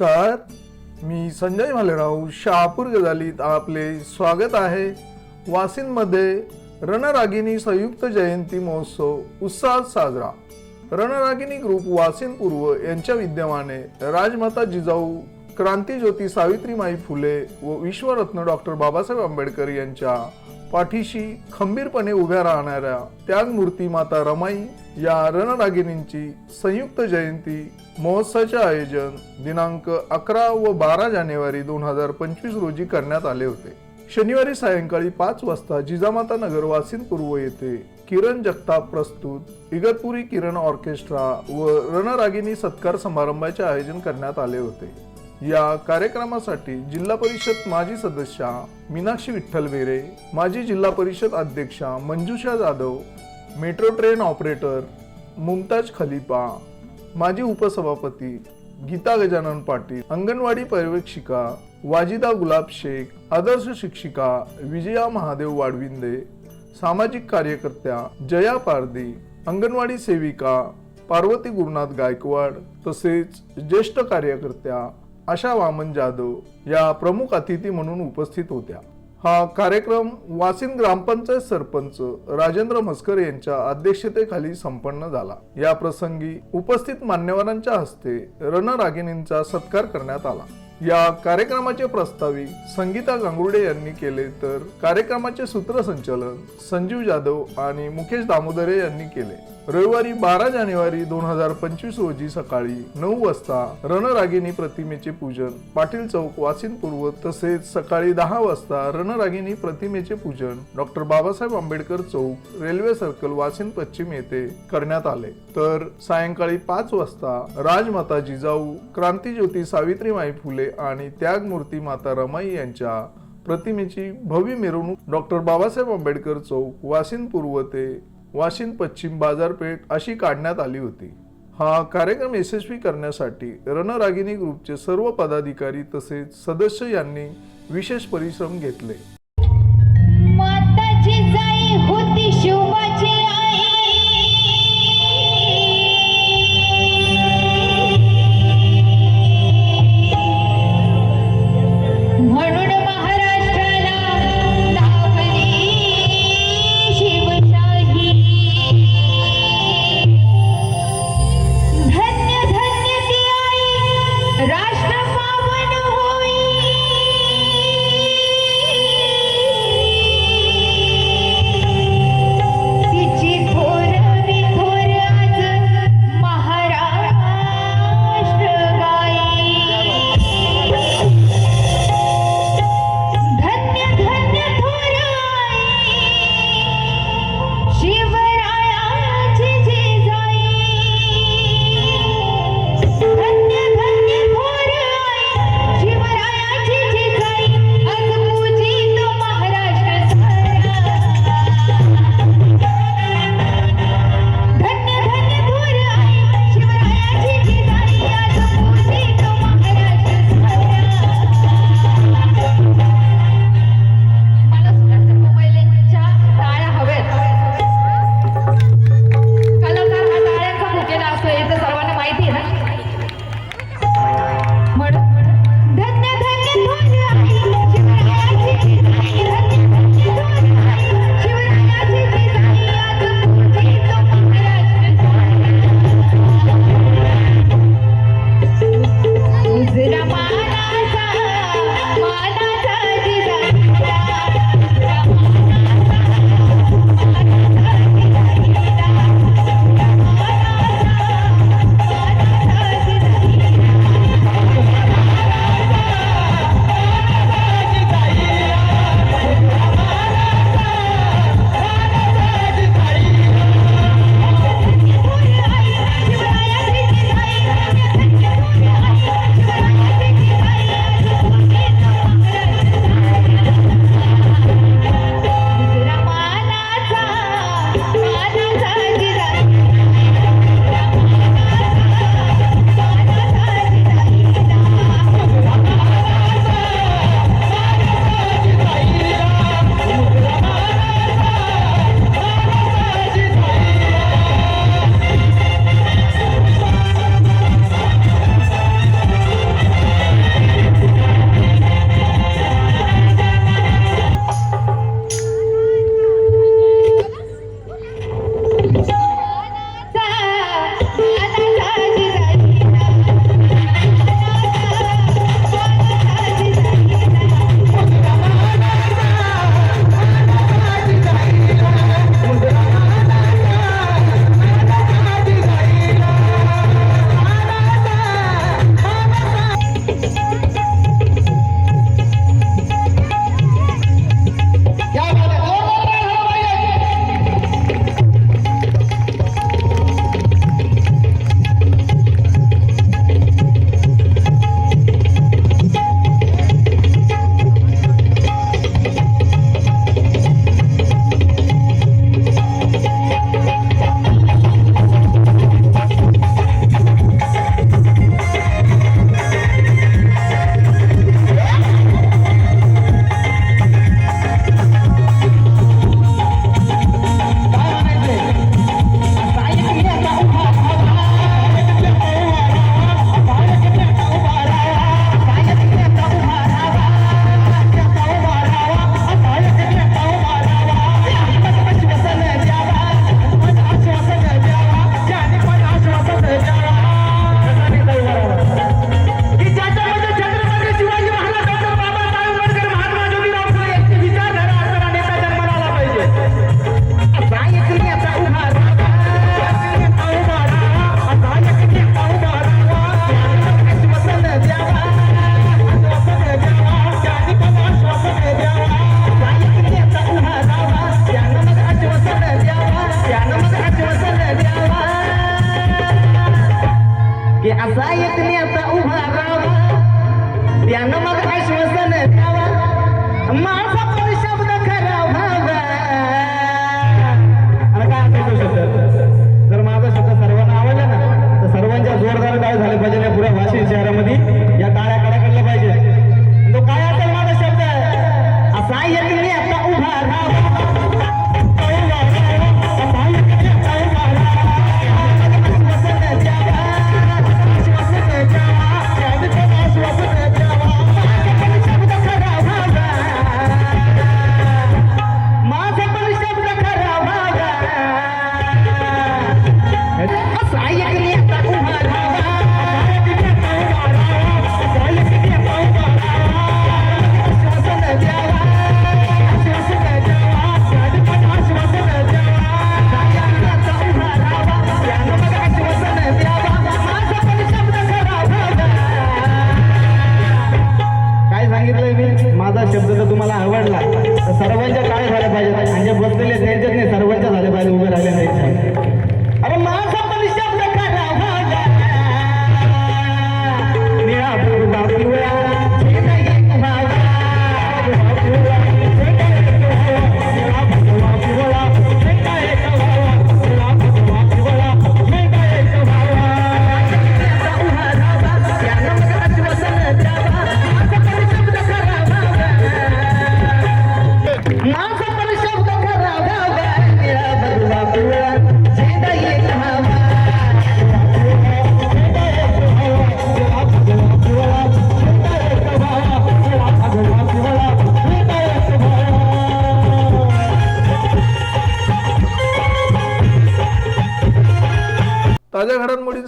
नमस्कार. मी संजय भालेराव शहापूर गजालीत आपले स्वागत आहे. वासिनमध्ये रणरागिनी संयुक्त जयंती महोत्सव उत्साहात साजरा. रणरागिनी ग्रुप वासिन पूर्व यांच्या विद्यमाने राजमाता जिजाऊ क्रांतीज्योती सावित्रीमाई फुले व विश्वरत्न डॉक्टर बाबासाहेब आंबेडकर यांच्या पाठीशी खंबीरपणे उभ्या राहणाऱ्या त्यागमूर्ती माता रमाई या रणरागिणींची संयुक्त जयंती महोत्सवाचे आयोजन दिनांक अकरा व बारा जानेवारी दोन हजार पंचवीस रोजी करण्यात आले होते. शनिवारी सायंकाळी पाच वाजता जिजामाता नगर वासिन पूर्व येथे किरण जगताप प्रस्तुत इगतपुरी किरण ऑर्केस्ट्रा व रणरागिनी सत्कार समारंभाचे आयोजन करण्यात आले होते. या कार्यक्रमासाठी जिल्हा परिषद माजी सदस्या मीनाक्षी विठ्ठल बेरे माजी जिल्हा परिषद अध्यक्षा Manjusha Jadhav metro train operator Mumtaz Khalifa माजी उपसभापती गीता गजानन पाटील अंगणवाडी पर्यवेक्षिका वाजिदा गुलाब शेख आदर्श शिक्षिका विजया महादेव वाडविंदे सामाजिक कार्यकर्त्या जया पारदी अंगणवाडी सेविका पार्वती गुरुनाथ गायकवाड तसेच ज्येष्ठ कार्यकर्त्या आशा वामन जाधव या प्रमुख अतिथी म्हणून उपस्थित होत्या. हा कार्यक्रम वासिन ग्रामपंचायत सरपंच राजेंद्र मस्कर यांच्या अध्यक्षतेखाली संपन्न झाला. या प्रसंगी उपस्थित मान्यवरांच्या हस्ते रणरागिणींचा सत्कार करण्यात आला. या कार्यक्रमाचे प्रस्ताविक संगीता गांगुर्डे यांनी केले तर कार्यक्रमाचे सूत्रसंचालन संजीव जाधव आणि मुकेश दामोदरे यांनी केले. रविवारी बारा जानेवारी दोन हजार पंचवीस रोजी सकाळी नऊ वाजता रणरागिनी प्रतिमेचे पूजन. पाटील चौक वासिन पूर्व तसेच सकाळी दहा वाजता रणरागिनी प्रतिमेचे पूजन. डॉक्टर बाबासाहेब आंबेडकर चौक रेल्वे सर्कल वासिन पश्चिम येथे करण्यात आले. तर सायंकाळी पाच वाजता राजमाता जिजाऊ क्रांतीज्योती सावित्रीमाई फुले आणि त्यागमूर्ती माता रमाई यांच्या प्रतिमेची भव्य मिरवणूक डॉक्टर बाबासाहेब आंबेडकर चौक वासिन पूर्व ते वाशिंद पश्चिम बाजारपेठ अशी काढण्यात आली होती. हा कार्यक्रम यशस्वी करण्यासाठी रणरागिनी ग्रुपचे सर्व पदाधिकारी तसेच सदस्य यांनी विशेष परिश्रम घेतले.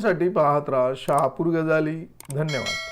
साठी पाहत राहा. शहापूर गजाली. धन्यवाद.